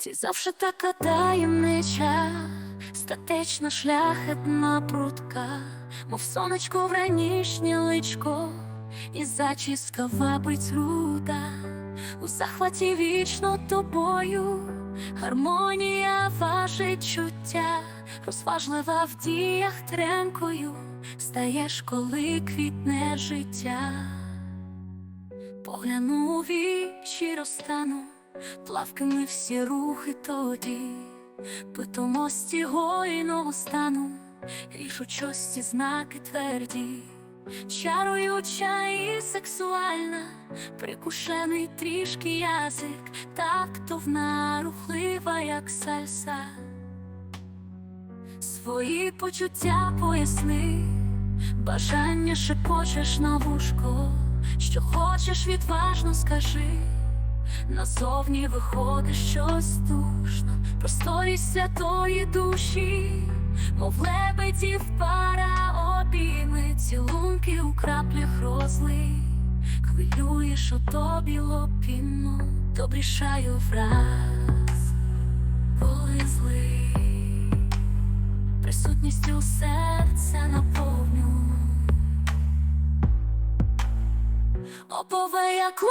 Ти завжди така таємнича, статечна шляхетна прутка, мов сонечко в ранішнє личко, і зачіска вабить рута, у захваті вічно тобою, гармонія важить чуття, розважлива в діях тренкою, стаєш, коли квітне життя. Погляну вічі розтану, плавками всі рухи тоді, питомості гойного стану, рішучості знаки тверді, чаруюча і сексуальна, прикушений трішки язик, тактовна, рухлива, як сальса. Свої почуття поясни, бажання шепочеш на вушко, що хочеш відважно скажи, назовні виходить щось душно, просторі святої душі, мов лебедів пара обійми, цілунки у краплях розли, хвилюєш отобі лопіну, добрішаю враз, коли злий. Присутністю серця наповню. Опове як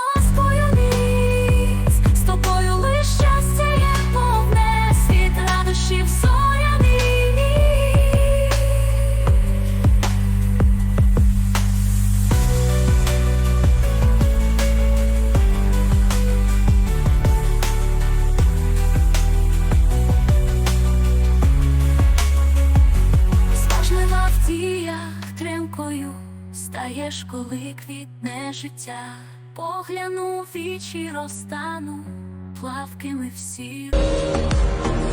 стаєш, коли квітне життя, погляну вічі розтану, плавкими всі. руки.